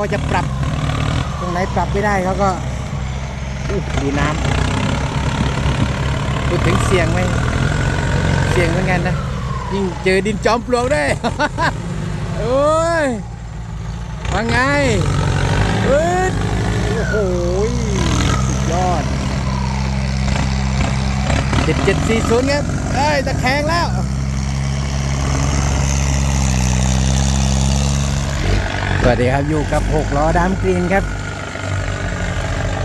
ก็จะปรับตรงไหนปรับไม่ได้เขาก็ดูน้ำพูดถึงเสียงไหมเสียงเหมือนกันนะยิ่งเจอดินจอมปลวกได้โอ้ยว่าไงเอ้ยโอ้โหสุดยอดเจ็ดเจ็ดสี่ศูนย์ครับเอ้ยตะแคงแล้ว วัสดีครับอยู่กับ 6 ล้อดามกรีนครับ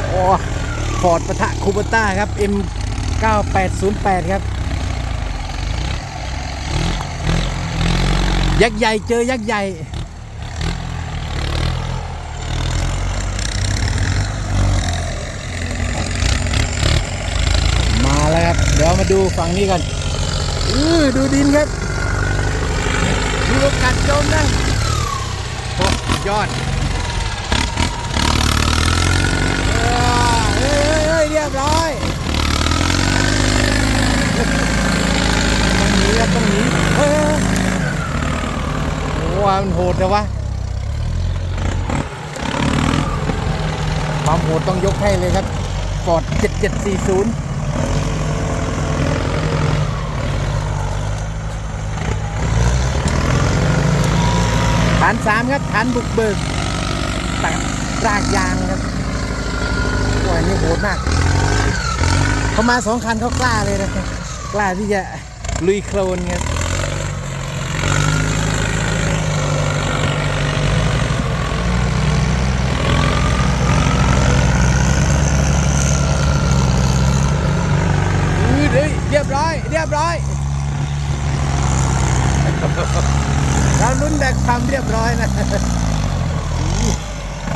โอ้ฟอร์ดปะทะคูเปต้าครับ M 9808 ครับ ยักษ์ใหญ่เจอยักษ์ใหญ่ มาแล้วครับ เดี๋ยวมาดูฝั่งนี้กัน อือดูดินครับมีโอกาสจมนะ ยอดเอ้ยเอ้ยเอ้ยเรียบร้อยต้องหนีครับต้องหนีเฮ้ยโอ้ว่ามันโหดเลยวะความโหดต้องยกให้เลยครับฟอร์ด7740 ฐานสามครับฐานบุกเบิกตักรากยางครับโอ้ยนี่โหดมาก เขามาสองคันเขากล้าเลยนะครับ กล้าที่จะลุยโคลนครับเรียบร้อย เรียบร้อย เราลุ้นแต่ความเรียบร้อยนะ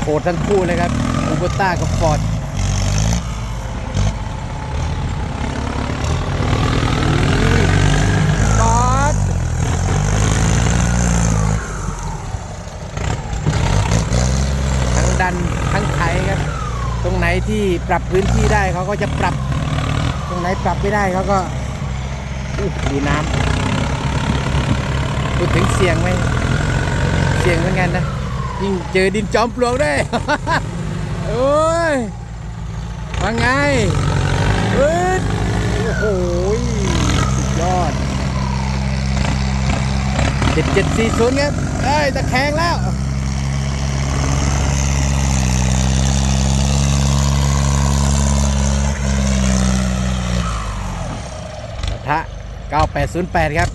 โหดทั้งคู่เลยครับอูโบต้ากับฟอร์ดฟอร์ดทั้งดันทั้งไถครับ ตรงไหนที่ปรับพื้นที่ได้เขาก็จะปรับ ตรงไหนปรับไม่ได้เขาก็ดูน้ำ พูดถึงเสียงไหมเสียงเหมือนกันนะ ยิ่งเจอดินจอมปลวกได้ โอ้ยว่าไงเอ้ยโอ้โหสุดยอดเจ็ดเจ็ดสี่ศูนย์ครับเอ้ยตะแคงแล้วปะทะ9808 ครับ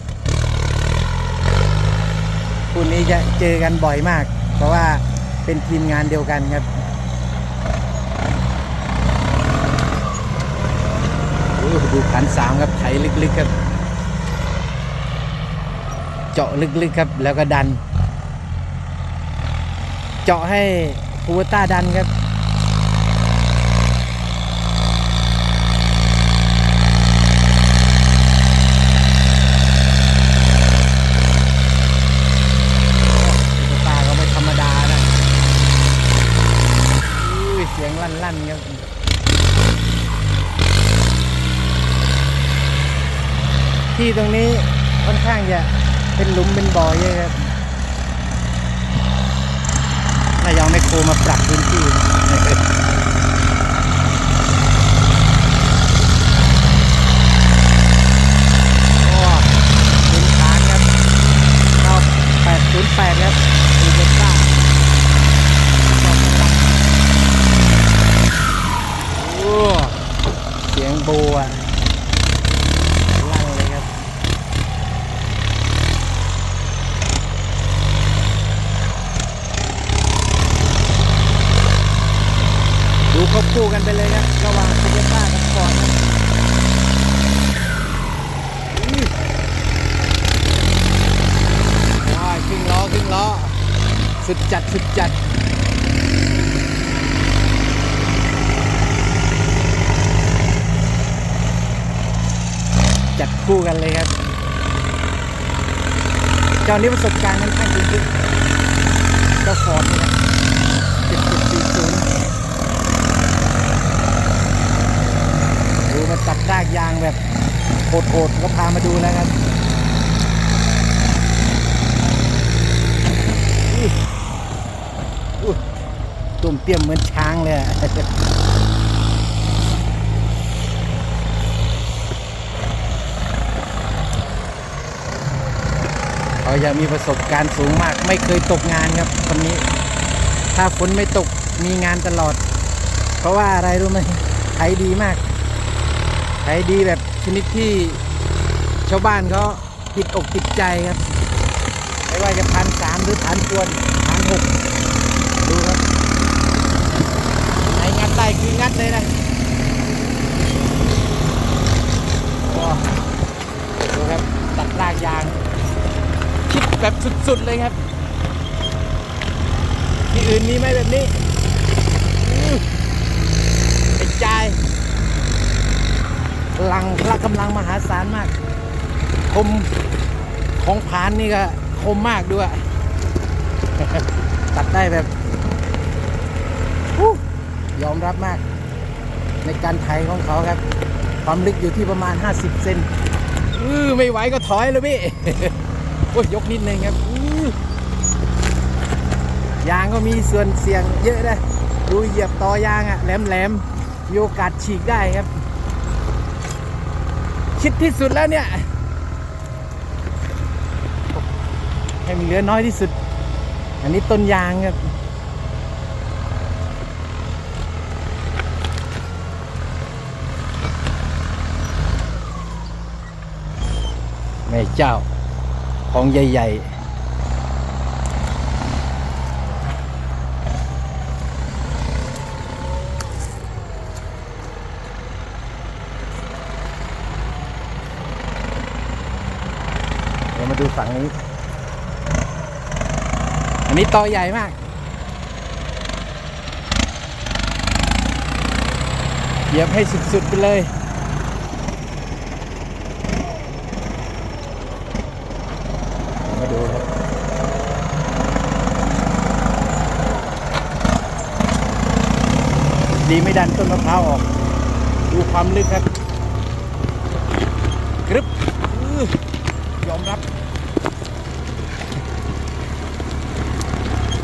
คู่นี้จะเจอกันบ่อยมาก เพราะว่าเป็นทีมงานเดียวกันครับดูขันสามครับไถลึกๆครับ เจาะลึกๆครับแล้วก็ดัน เจาะให้คูวต้าดันครับ ตุ๊กตาก็ไม่ธรรมดานะอุ้ยเสียงลั่นๆครับ ที่ ตรงนี้ค่อนข้างจะเป็นหลุมเป็นบ่อเยอะครับน่าจะเอาไมโครมาปรับพื้นที่โอ้ดินฐานครับรอบ808ครับดูเบต้าโอ้เสียงบอะลั่นเลยครับ ดูคว บคู่กันไปเลยครับระหว่างโตโยต้ากับฟอร์ดครับอื้อได้ครึ่งล้อครึ่งล้อสุดจัดสุดจัดจัดคู่กันเลยครับ เจ้านี้ประสบการณ์ค่อนข้างดีขึ้นเจ้าฟอร์ดนี่นะจุดจุดสี่ศูนย์ ดูมาตัดรากยางแบบโหดๆก็พามาดูแล้วครับอุ้ยตุ่มเตี้ยมเหมือนช้างเลยเขาจะมีประสบการณ์สูงมาก ไม่เคยตกงานครับคนนี้ ถ้าฝนไม่ตกมีงานตลอด เพราะว่าอะไรรู้ไหมขายดีมาก ขายดีแบบชนิดที่ชาวบ้านเขาติดอกติดใจครับ ไม่ว่าจะพันสามหรือพันกวนพันหกดูครับไหนงัดได้คืองัดเลยนะดูครับตัดรากยาง คิดแบบสุดๆเลยครับ ที่อื่นมีไหมแบบนี้อื้อกระจาย กำลังมหาศาลมาก คมของผานนี่ก็คมมากด้วย ตัดได้แบบฮู้ยอมรับมาก ในการไถของเขาครับ ความลึกอยู่ที่ประมาณ 50 เซนอื้อไม่ไหวก็ถอยเลยพี่โอ้ยยกนิดนึงครับยางก็มีส่วนเสี่ยงเยอะนะดูเหยียบต่อยางอะแหลมๆมีโอกาสฉีกได้ครับ ชิดที่สุดแล้วเนี่ย ให้มันเหลือน้อยที่สุด อันนี้ต้นยางครับแม่เจ้า ของใหญ่ ๆ เดี๋ยวมาดู ฝั่งนี้ อันนี้ตอใหญ่มาก เหยียบให้สุดๆไปเลยมาดูครับดีไม่ดันต้นมะพร้าวออก ดูความลึกครับกรึบยอมรับ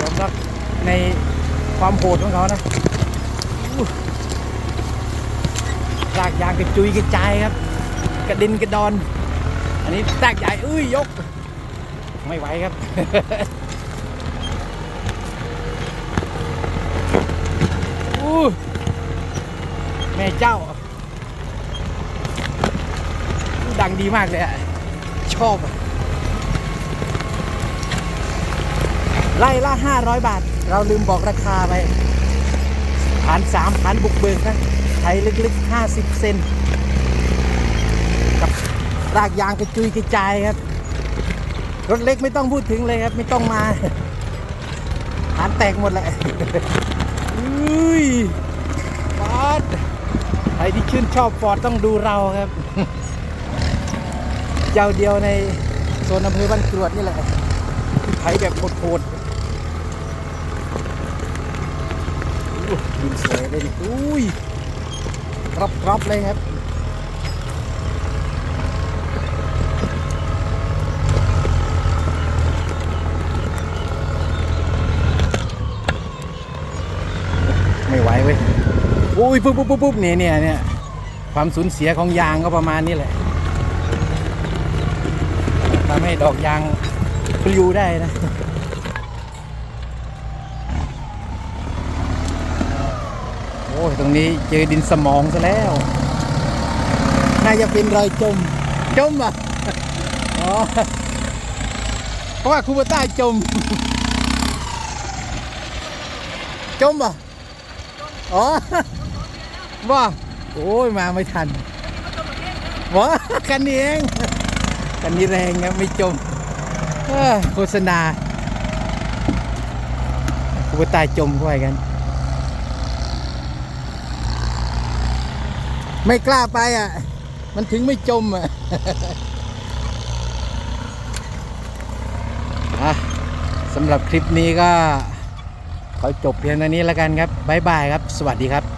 ยอม รับในความโหดของเขานะลากยางกระจุยกระจายครับ กระดินกระดอน อันนี้รากใหญ่เอ้ยยก ไม่ไหวครับอู้แม่เจ้า ดังดีมากเลยอะชอบอะ ไล่ละ500 บาท เราลืมบอกราคาไปผ่าน3ผ่านบุกเบิกนะไถลึกๆ 50 เซนกับรากยางกระจุยกระจายครับ รถเล็กไม่ต้องพูดถึงเลยครับ ไม่ต้องมาฐานแตกหมดแหละอุ้ยฟอร์ดใครที่ชื่นชอบฟอร์ดต้องดูเราครับ เจ้าเดียวในโซนอำเภอบ้านกรวดนี่แหละไถแบบโหดๆ อู้ ดินสวยเลยดิอุ้ยรอบรอบเลยครับไม่ไหวเว้ยอุ้ยปุ๊บปุ๊บปุ๊บปุ๊บเนี่ยเนี่ยเนี่ยความสูญเสียของยางก็ประมาณนี้แหละทำให้ดอกยางปลิวได้นะ อ้ยตรงนี้เจอดินสมองซะแล้ว น่าจะเป็นรอยจม จมอะอ๋อเพราะว่าคูเบต้าจม จมอะอ๋อว่าโอ้ยมาไม่ทันว้าคันนี้เองคันนี้แรงครับไม่จมเอ้อโฆษณาคูเบต้าจมเข้าไปกัน ไม่กล้าไปอะ มันถึงไม่จมอะอะสำหรับคลิปนี้ก็ขอจบเพียงเท่านี้แล้วกันครับ บ๊ายบายครับ สวัสดีครับ